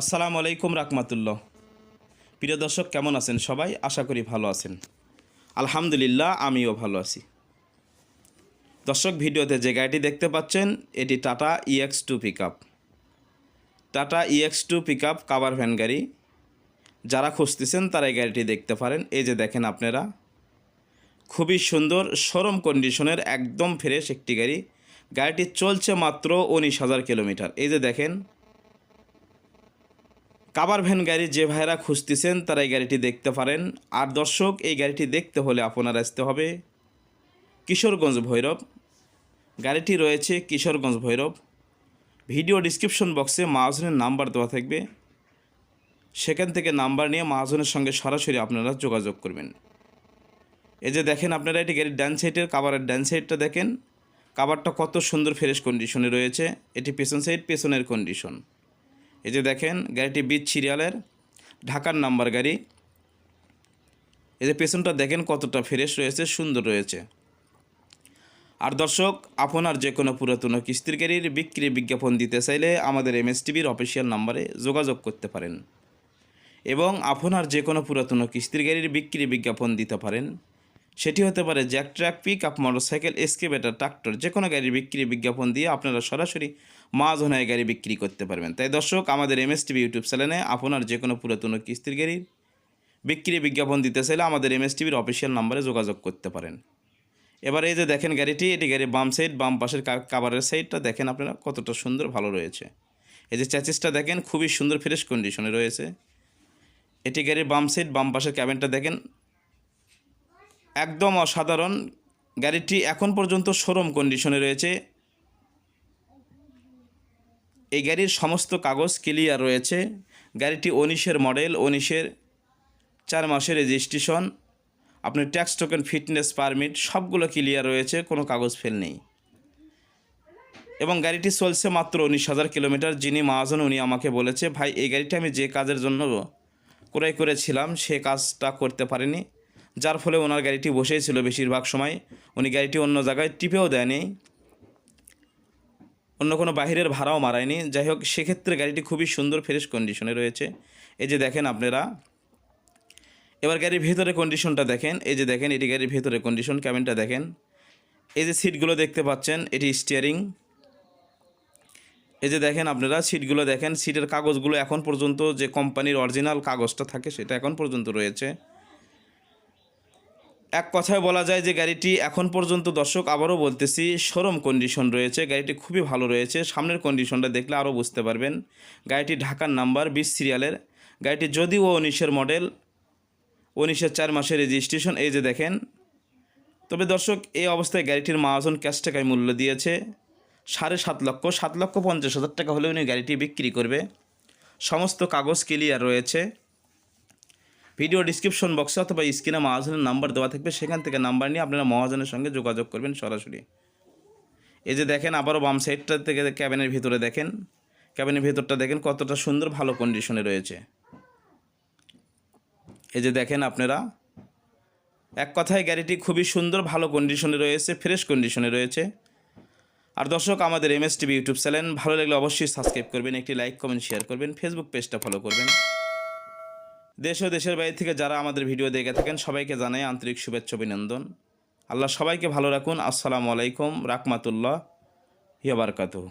আসসালামু আলাইকুম রাকমাতুল্লাহ প্রিয় দর্শক, কেমন আছেন সবাই? আশা করি ভালো আছেন। আলহামদুলিল্লাহ, আমিও ভালো আছি। দর্শক, ভিডিওতে যে গাড়িটি দেখতে পাচ্ছেন, এটি Tata EX two pick Tata EX two pick up van গাড়ি। যারা খুঁজতেছেন, তারা এই গাড়িটি দেখতে পারেন। এই যে দেখেন আপনারা, খুবই সুন্দর শোরুম কন্ডিশনের একদম ফ্রেশ একটি গাড়ি। গাড়িটি চলছে মাত্র উনিশ হাজার কিলোমিটার। এই যে দেখেন কাবার ভ্যান গাড়ি যে ভাইরা খুঁজতেছেন, তারা এই গাড়িটি দেখতে পারেন। আর দর্শক, এই গাড়িটি দেখতে হলে আপনার আসতে হবে কিশোরগঞ্জ ভৈরব। গাড়িটি রয়েছে কিশোরগঞ্জ ভৈরব। ভিডিও ডিসক্রিপশন বক্সে মাহাজনের নাম্বার দেওয়া থাকবে। সেখান থেকে নাম্বার নিয়ে মাহাজনের সঙ্গে সরাসরি আপনারা যোগাযোগ করবেন। এই যে দেখেন আপনারা, এটি গাড়ির ডান সাইডের কাবারের ডান সাইডটা দেখেন। কাবারটা কত সুন্দর ফ্রেশ কন্ডিশনে রয়েছে। এটি পেছন সাইড, পেছনের কন্ডিশন। এই যে দেখেন, গাড়িটি বিচ সিরিয়ালের, ঢাকার নাম্বার গাড়ি। এই যে পেছনটা দেখেন কতটা ফ্রেশ রয়েছে, সুন্দর রয়েছে। আর দর্শক, আপনার যে কোনো পুরাতন কিস্তির গাড়ির বিক্রি বিজ্ঞাপন দিতে চাইলে আমাদের এম এস টিভির অফিসিয়াল নাম্বারে যোগাযোগ করতে পারেন। এবং আপনার যে কোনো পুরাতন কিস্তির গাড়ির বিক্রি বিজ্ঞাপন দিতে পারেন। সেটি হতে পারে jack track, pick up motorcycle excavator tractor, যে কোনো গাড়ি বিক্রি বিজ্ঞাপন দিয়ে আপনারা সরাসরি মাঝনায় গাড়ি বিক্রি করতে পারবেন। তাই দর্শক, আমাদের এম এস টিভি ইউটিউব চ্যানেলে আপনার যে কোনো পুরাতন কিস্তির গাড়ির বিক্রি বিজ্ঞাপন দিতে চাইলে আমাদের এম এস টিভির অফিসিয়াল নাম্বারে যোগাযোগ করতে পারেন। এবার এই যে দেখেন গাড়িটি, এটি গাড়ির বাম সাইড, বাম পাশের কাভারের সাইডটা দেখেন আপনারা কতটা সুন্দর ভালো রয়েছে। এই যে চ্যাচিসটা দেখেন, খুবই সুন্দর ফ্রেশ কন্ডিশনে রয়েছে। এটি গাড়ির বাম সাইড, বাম পাশের ক্যাবিনটা দেখেন একদম অসাধারণ। গাড়িটি এখন পর্যন্ত শোরুম কন্ডিশনে রয়েছে। এই গাড়ির সমস্ত কাগজ ক্লিয়ার রয়েছে। গাড়িটি উনিশের মডেল উনিশের চার মাসের রেজিস্ট্রেশন আপনার ট্যাক্স টোকেন ফিটনেস পারমিট সবগুলো ক্লিয়ার রয়েছে, কোনো কাগজ ফেল নেই। এবং গাড়িটি চলছে মাত্র উনিশ হাজার কিলোমিটার। যিনি মহাজন, উনি আমাকে বলেছে, ভাই, এই গাড়িটা আমি যে কাজের জন্য ক্রয় করেছিলাম, সে কাজটা করতে পারিনি। যার ফলে ওনার গাড়িটি বসেই ছিল বেশিরভাগ সময়। উনি গাড়িটি অন্য জায়গায় টিপেও দেয়নি। অন্য কোনো বাহিরের ভাড়াও মারায়নি। যাই হোক, সেক্ষেত্রে গাড়িটি খুবই সুন্দর, ফ্রেশ কন্ডিশনে রয়েছে। এই যে দেখেন আপনারা, এবার গাড়ির ভেতরে কন্ডিশনটা দেখেন। এই যে দেখেন, এটি গাড়ির ভেতরে কন্ডিশন ক্যাবিনটা দেখেন। এই যে সিটগুলো দেখতে পাচ্ছেন, এটি স্টিয়ারিং এই যে দেখেন আপনারা সিটগুলো দেখেন। সিটের কাগজগুলো এখন পর্যন্ত যে কোম্পানির অরিজিনাল কাগজটা থাকে, সেটা এখন পর্যন্ত রয়েছে। এক কথায় বলা যায় যে গাড়িটি এখন পর্যন্ত দর্শক আবারও বলতেছি শোরুম কন্ডিশন রয়েছে। গাড়িটি খুবই ভালো রয়েছে। সামনের কন্ডিশনটা দেখলে আরও বুঝতে পারবেন। গাড়িটি ঢাকার নাম্বার বিশ সিরিয়ালের। গাড়িটি যদিও উনিশের মডেল উনিশের চার মাসের রেজিস্ট্রেশন এই যে দেখেন। তবে দর্শক, এই অবস্থায় গাড়িটির মহাজন ক্যাশ টাকায় মূল্য দিয়েছে সাড়ে সাত লক্ষ সাত লক্ষ পঞ্চাশ হাজার টাকা হলে উনি গাড়িটি বিক্রি করবে। সমস্ত কাগজ ক্লিয়ার রয়েছে। ভিডিও ডিসক্রিপশন বক্সে অথবা স্ক্রিনে মহাজনের নাম্বার দেওয়া থাকবে। সেখান থেকে নাম্বার নিয়ে আপনারা মহাজনের সঙ্গে যোগাযোগ করবেন সরাসরি। এই যে দেখেন, আবারও বাম সাইডটা থেকে ক্যাবিনের ভিতরে দেখেন। ক্যাবিনের ভিতরটা দেখেন, কতটা সুন্দর, ভালো কন্ডিশনে রয়েছে। এই যে দেখেন আপনারা, এক কথায় গাড়িটি খুবই সুন্দর, ভালো কন্ডিশনে রয়েছে ফ্রেশ কন্ডিশনে রয়েছে। আর দর্শক, আমাদের M S TV YouTube channel ভালো লাগলে অবশ্যই সাবস্ক্রাইব করবেন, একটি লাইক কমেন্ট শেয়ার করবেন ফেসবুক পেজটা ফলো করবেন। দেশ ও দেশের বাইরে থেকে যারা আমাদের ভিডিও দেখে থাকেন, সবাইকে জানাই আন্তরিক শুভেচ্ছা, অভিনন্দন। আল্লাহ সবাইকে ভালো রাখুন। আসসালামু আলাইকুম রাকমাতুল্লাহ হিয়াবারকাতুহ